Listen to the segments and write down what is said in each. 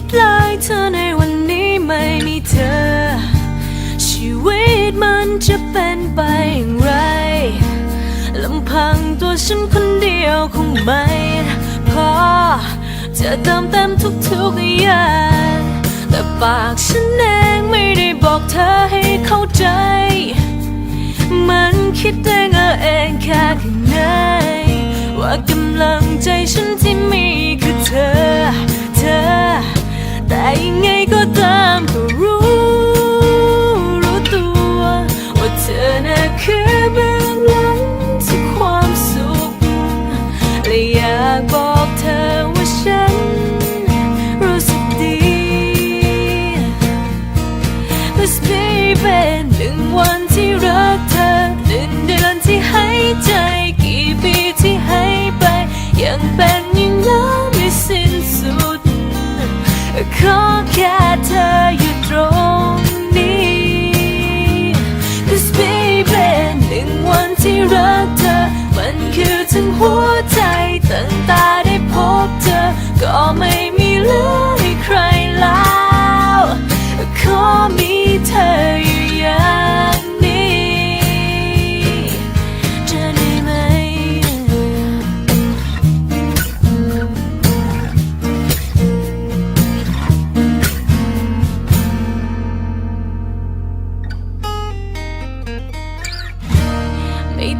คิดเลยเธอในวันนี้ไม่มีเธอ ชีวิตมันจะเป็นไปอย่างไรลำพังตัวฉันคนเดียวคงไม่พอจะเติมเต็มทุกๆอย่างแต่ปากฉันเองไม่ได้บอกเธอให้เข้าใจ มันคิดเองเอาเองแค่ข้างในว่ากำลังใจฉัน ขอแค่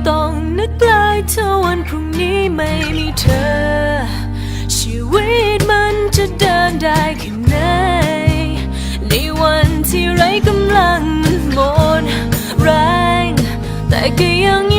ต้องนึกเลยถ้าวันพรุ่งนี้ไม่มีเธอ ชีวิตมันจะเดินได้แค่ไหน ในวันที่ไร้กำลังมันหมดแรง แต่ก็ยัง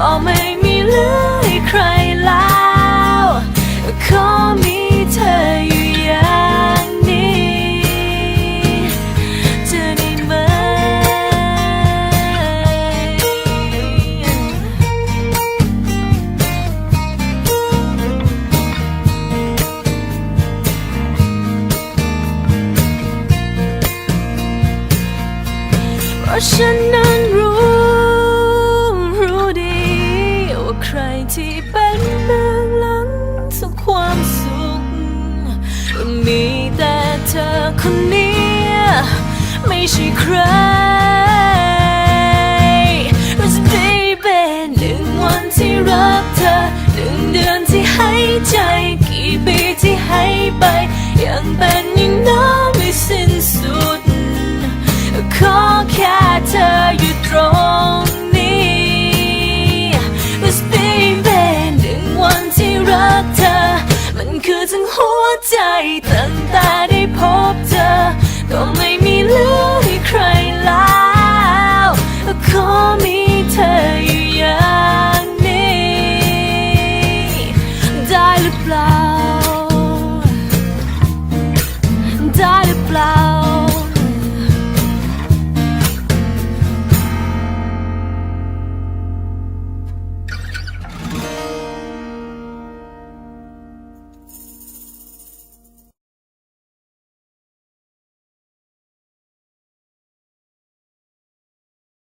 ก็ไม่มีเหลือใครแล้วขอมีเธออยู่อย่างนี้จะได้ไหมเพราะฉันนั้นรู้ มีแต่เธอคนนี้ไม่ใช่ใคร Cause baby หนึ่งวันที่รักเธอหนึ่งเดือนที่ให้ใจ กี่ปีที่ให้ไปยังเป็น คือทั้งหัวใจตั้งแต่ได้พบเธอก็